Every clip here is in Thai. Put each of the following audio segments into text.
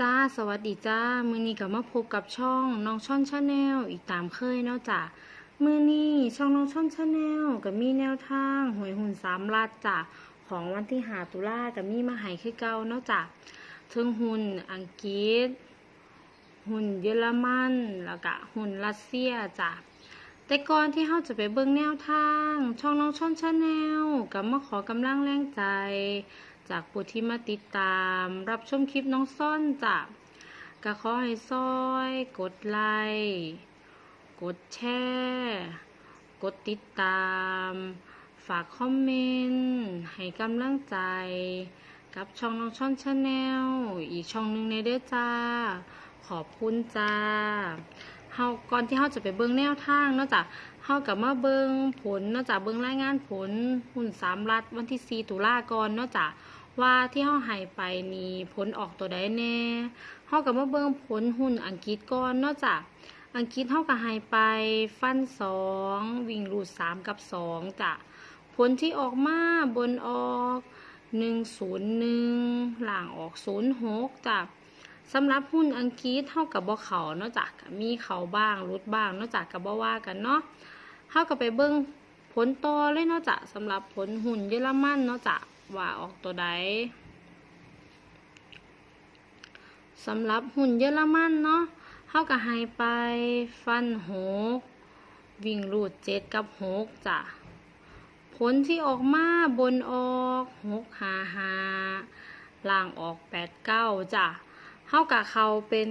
จ้า สวัสดีจ้า มือนี้ก็มาพบกับช่องน้องช่อนชาแนลอีกตามเคยเนาะจ้ะมือนี้ช่องน้องช่อนชาแนลก็มีแนวทางหวยหุ่นสามลัดจ้ะของวันที่หาตุลาก็มีมาให้คือเก่าเนาะจ้ะถึงหุ่นอังกฤษ หุ่นเยอรมันแล้วก็หุ่นรัสเซียจ้ะแต่ก่อนที่เราจะไปเบิ่งแนวทาง ช่องน้องช่อนชาแนลก็มาขอกำลังแรงใจ จากผู้ที่มาติดตาม รับชมคลิปน้องซ่อนจ้ะก็ขอให้ซอย กดไลค์กดแชร์กดติดตาม ฝากคอมเมนต์ให้กำลังใจ กับช่องน้องช่อนชาแนลอีกช่องหนึ่งในเด้อจ้า ขอบคุณจ้าเฮาก่อนที่เฮาจะไปเบิ่งแนวทางเนาะจ้ะเฮากับมาเบิ่งผลเนาะจ้ะเบิ่งรายงานผลหุ้นสามรัฐวันที่4ตุลาก่อนเนาะจ้ะ ว่าที่เฮาให้ไปนี่ผลออกตัวใดแน่เฮากับมาเบิ่งผลหุ้นอังกฤษก่อนนาะจ้ะอังกฤษเฮาก็ให้ไปฟัน2วิ่งรูด3กับ2จ้ะผลที่ออกมาบนออก101หนึ่งหลังออก06จ้ะสำหรับหุ้นอังกฤษเท่ากับบ่เขานาะจากมีเขาบ้างรุดบ้างนาะจากกับบ่ว่ากันเนาะเท่ากับไปเบิ่งผลต่อเลยนาะจ้ะสำหรับผลหุ้นเยอรมันนาะจ้ะ ว่าออกตัวใดสำหรับหุ้นเยอรมันเนาะเท่ากับให้ไปฟันหกวิ่งรูดเจ็ดกับหกจ้ะ ผลที่ออกมาบนออกหกหาหาล่างออกแปดเก้าจ้ะเท่ากับเขาเป็น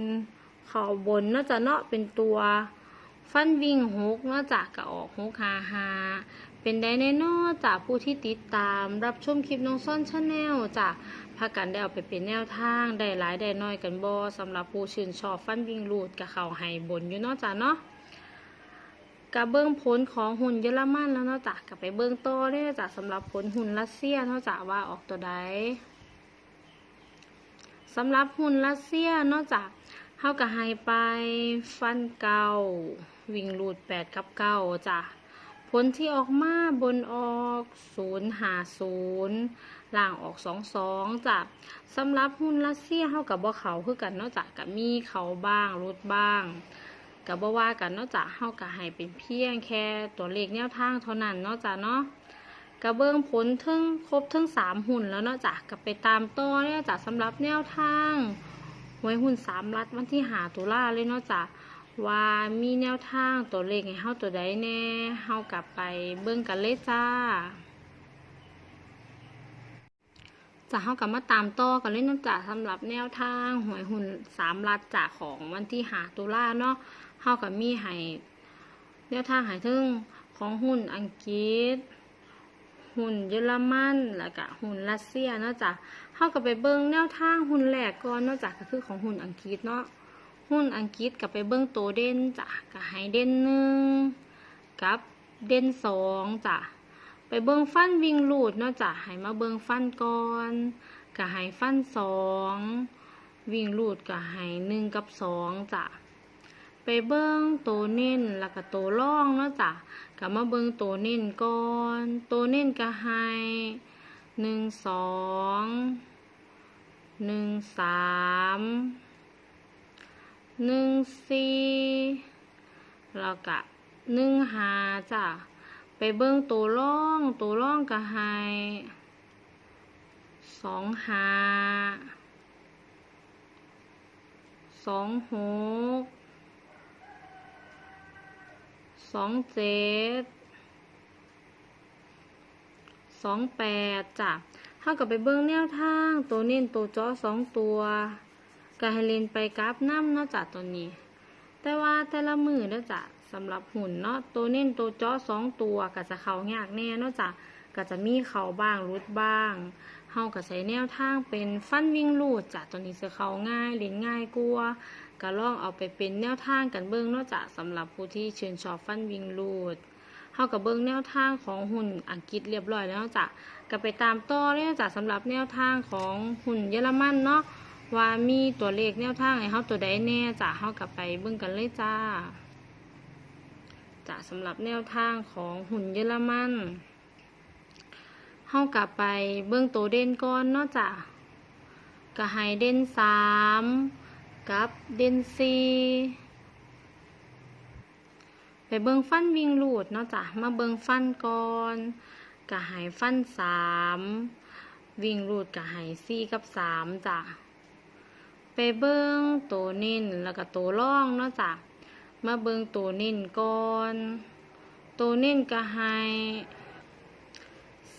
เขาบนเนาะจะเนาะเป็นตัว ฟันวิ่งหกเนาะจากกับออกหกหาหา เป็นได้แน่นอนจากผู้ที่ติดตามรับชมคลิปน้องซ่อนชาแนลจากพากันได้เอาไปเป็นแนวทาง ได้หลายได้น้อยกันบ่สำหรับผู้ชื่นชอบฟันวิ่งรูดกับเขาให้บนอยู่เนาะจ้ะเนาะกับเบื้องผลของหุ่นเยอรมันแล้วเนาะจ้ะกับไปเบื้องต่อได้จ้ะสำหรับผลหุ่นรัสเซียเนาะจ้ะว่าออกตัวใดสำหรับหุ่นรัสเซียนอกจากเฮากับไฮไปฟันเก่าวิ่งรูดแปดกับเก้าจ้ะ ผลที่ออกมาบนออกศูนย์หาศูนย์ล่างออกสองสองจ้ะสำหรับหุ้นรัสเซียเฮากับบ่เขาคือกันนอกจากกับมีเขาบ้างรุดบ้างกับบ่ว่ากันนอกจากเฮากับให้เป็นเพียงแค่ตัวเลขแนวทางเท่านั้นนาะจ้ะเนาะกระเบื้องผลทึ่งครบทั้งสามหุ่นแล้วเนาะจ้ะกับไปตามต่อเนี่ยจ้ะสำหรับแนวทางหวยหุ่นสามรัดวันที่หาตุลาเลยเนาะจ้ะ ว่ามีแนวทางตัวเลขให้เฮาตัวใดแน่เฮากลับไปเบิ่งกันเลยจ้าจะเฮากลับมาตามต่อกันเลยเนาะจ้ะสำหรับแนวทางหวยหุ่นสามรัดจากของวันที่หาตุลาเนาะเฮากับมีให้แนวทางให้ถึงของหุ่นอังกฤษ หุ่นเยอรมันแล้วก็หุ่นรัสเซียเนาะจ้ะเฮาก็ไปเบิ่งแนวทางหุ่นแรกก่อนเนาะจ้ะก็คือของหุ่นอังกฤษเนาะ หุ่นอังกฤษก็ไปเบิ่งโตเด่นจ้ะก็ให้เด่นหนึ่งกับเด่นสองจ้ะไปเบิ่งฟันวิ่งลูดเนาะจ้ะให้มาเบิ่งฟันก่อนก็ให้ฟันสองวิ่งลูดก็ให้หนึ่งกับสองจ้ะไปเบิ่งโตเน้นแล้วก็โตร่องเนาะจ้ะก็มาเบิ่งตัวเน้นก่อนตัวเน้นก็ให้หนึ่งสองหนึ่งสาม หนึ่งสี่แล้วก็หนึ่งห้าจ้ะ ไปเบิ่งตัวร่อง ตัวร่องก็ให้สองห้าสองหกสองเจ็ดสองแปดจ้ะถ้ากับไปเบิ้งแนวทางตัวเน้นตัวจาะสองตัว ก็ให้เล่นไปกราฟน้ำเนาะจ้ะตัวนี้ แต่ว่าแต่ละมือเนาะจ้ะสำหรับหุ่นเนาะตัวเน้นตัวเจาะสองตัวก็จะเขายากแน่เนาะจ้ะก็จะมีเขาบ้างรุดบ้างเฮาก็ใช้แนวทางเป็นฟันวิ่งลูดจ้ะตัวนี้จะเขาง่ายเล่นง่ายกลัวก็ลองเอาไปเป็นแนวทางกันเบิ่งเนาะจ้ะสำหรับผู้ที่ชื่นชอบฟันวิ่งลูดเฮากับเบิ่งแนวทางของหุ่นอังกฤษเรียบร้อยแล้วจ้ะก็ไปตามต่อเลยเนาะจ้ะสำหรับแนวทางของหุ่นเยอรมันเนาะ ว่ามีตัวเลขแนวทางให้เฮาตัวใดแน่จ้ะเฮากลับไปเบิ่งกันเลยจ้าจ้ะสำหรับแนวทางของหุ่นเยอรมันเฮากลับไปเบิ่งตัวเด่นก่อนเนาะจ้ะก็ให้เด่นสามกับเด่นสี่ไปเบิ่งฟันวิ่งลูดเนาะจ้ะมาเบิ่งฟันก่อนก็ให้ฟันสามวิ่งลูดก็ให้สี่กับสามจ้ะ ไปเบิ่งตัวเน้นแล้วก็ตัวร่องเนาะจ้ะมาเบิ่งตัวเน้นก่อนตัวเน้นก็ให้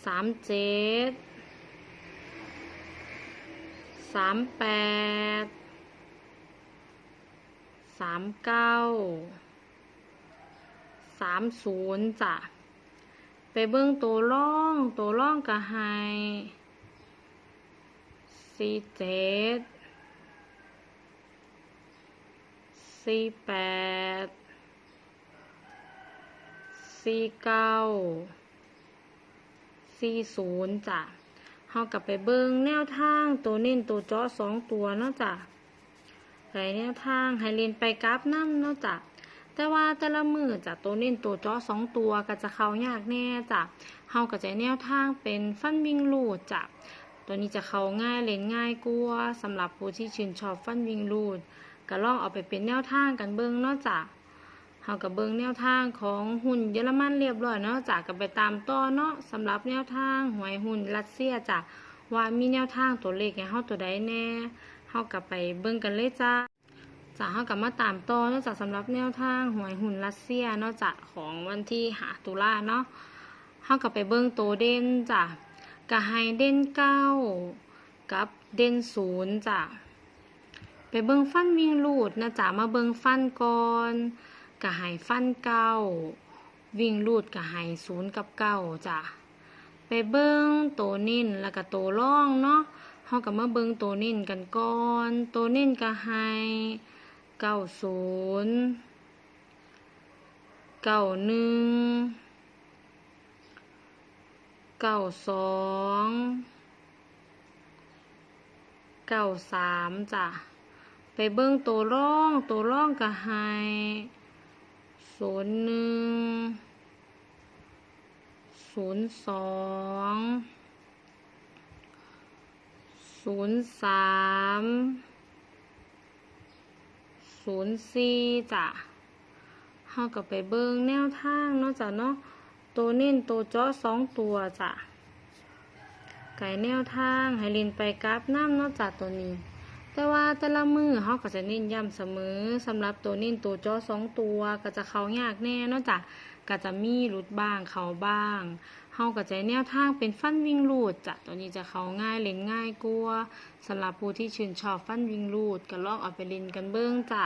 สามเจ็ดสามแปดสามเก้าสามศูนย์จ้ะไปเบิ่งตัวร่องตัวร่องก็ให้สี่เจ็ด สี่แปดสี่เก้าสี่ศูนย์จ้ะเฮากลับไปเบิ่งแนวทางตัวเน้นตัวเจาะสองตัวเนาะจ้ะไปแนวทางให้เรียนไปกราฟน้ำเนาะจ้ะแต่ว่าแต่ละมือจ้ะตัวเน้นตัวจาะสองตัวก็จะเข้ายากแน่จ้ะเฮาก็จะแนวทางเป็นฟันวิ่งลูดจ้ะตัวนี้จะเข้าง่ายเล่นง่ายกว่าสำหรับผู้ที่ชื่นชอบฟันวิ่งลูด ก็ลองเอาไปเป็นแนวทางกันเบิ่งนาะจ้ะเฮากับเบิ่งแนวทางของหุ่นเยอรมันเรียบร้อยเนาะจากกับไปตามต่อเนาะสำหรับแนวทางหวยหุ่นรัสเซียจ้ะว่ามีแนวทางตัวเลขให้เฮาตัวใดแน่เฮากับไปเบิ่งกันเลยจ้าจ้ะเฮากับมาตามต่อเนาะจากสำหรับแนวทางหวยหุ่นรัสเซียเนาะจ้ะของวันที่หาตุลาเนาะเฮากับไปเบิ่งตัวเด่นจ้ะก็ให้เด่นเก้ากับเด่นศูนย์จ้ะ ไปเบิ่งฟันวิ่งลูดนะจ้ะมาเบิ่งฟันก่อนก็ให้ฟันเก้าวิ่งลูดก็ให้ศูนย์กับเก้าจ้ะไปเบิ้งโตนิ่นแล้วก็โตร่องเนาะเฮาก็มาเบิ้งโตนิ่นกันก่อนโตนิ่นก็ให้เก้าศูนย์เก้าหนึ่งเก้าสองเก้าสามจ้ะ ไปเบิ้งโตร่องโตร่องก็ให้ศูนย์หนึ่งศูนย์สองศูนย์สามศูนย์สี่จ้ะเฮาก็ไปเบิ่งแนวทางเนาะจ้ะเนาะตัวเน้นตัวเจาะสองตัวจ้ะไก่แนวทางให้ลินไปกราฟน้ำเนาะจ้ะตัวนี้ แต่ว่าแต่ละมือเขาก็จะเน้นย้ำเสมอสำหรับตัวเน้นตัวจอสองตัวก็จะเขายากแน่นอกจากก็จะมีหลุดบ้างเขาบ้างเขาก็จะแนวทางเป็นฟันวิ่งลูดจ้ะตัวนี้จะเขาง่ายเล่นง่ายกลัวสำหรับผู้ที่ชื่นชอบฟันวิ่งลูดก็ลองเอาไปเล่นกันเบิ้งจ้ะ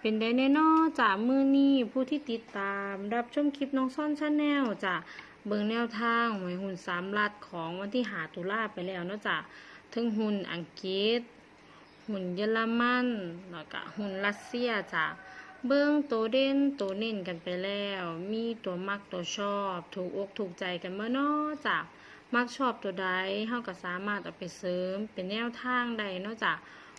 เป็นได้แน่นอจ้ะมือนี้ผู้ที่ติดตามรับชมคลิปน้องซ่อนชาแนลจ้ะเบิ้งแนวทางหวยหุ่นสามลัดของวันที่หาตุลาไปแล้วเนาะจ้ะถึงหุ่นอังกฤษ หุ่นเยอรมันแล้วก็หุ่นรัสเซียจ้ะเบิ้องตัวเด่นตัวเน้นกันไปแล้ว มีตัวมักตัวชอบ ถูกอกถูกใจกันเมื่อนาะจ้ะมักชอบตัวใดเฮาก็สามารถเอาไปเสริมเป็นแนวทางใดนาะจ้ะ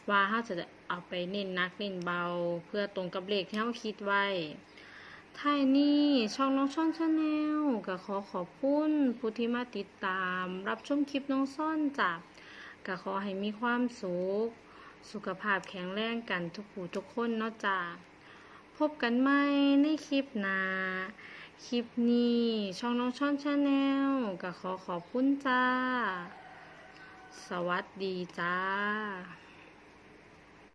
ว่าเฮาจะเอาไปเน้นนักเน้นเบา เพื่อตรงกับเลขที่เฮาคิดไว้ท้ายนี้ช่องน้องซ่อนชาแนลก็ขอขอบคุณผู้ที่มาติดตาม รับชมคลิปน้องซ่อนจ้ะก็ขอให้มีความสุข สุขภาพแข็งแรงกันทุกผู้ทุกคนเนาะจ้าพบกันใหม่ในคลิปหน้าคลิปนี้ช่องน้องช่อนชาแนลก็ขอขอบคุณจ้า สวัสดีจ้า